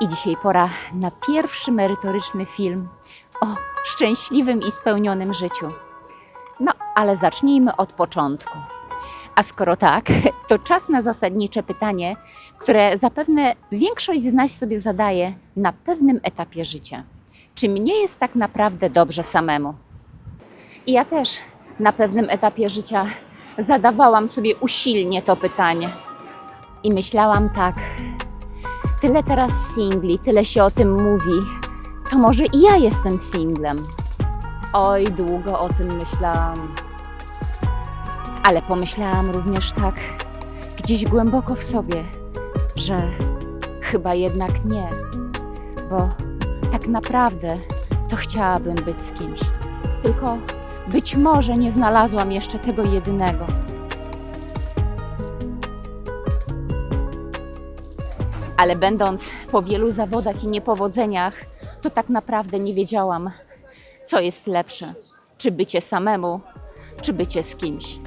I dzisiaj pora na pierwszy merytoryczny film o szczęśliwym i spełnionym życiu. No, ale zacznijmy od początku. A skoro tak, to czas na zasadnicze pytanie, które zapewne większość z nas sobie zadaje na pewnym etapie życia. Czy mnie jest tak naprawdę dobrze samemu? I ja też na pewnym etapie życia zadawałam sobie usilnie to pytanie. I myślałam tak, tyle teraz singli, tyle się o tym mówi, to może i ja jestem singlem. Oj, długo o tym myślałam. Ale pomyślałam również tak, gdzieś głęboko w sobie, że chyba jednak nie, bo tak naprawdę to chciałabym być z kimś. Tylko być może nie znalazłam jeszcze tego jedynego. Ale będąc po wielu zawodach i niepowodzeniach, to tak naprawdę nie wiedziałam, co jest lepsze: czy bycie samemu, czy bycie z kimś.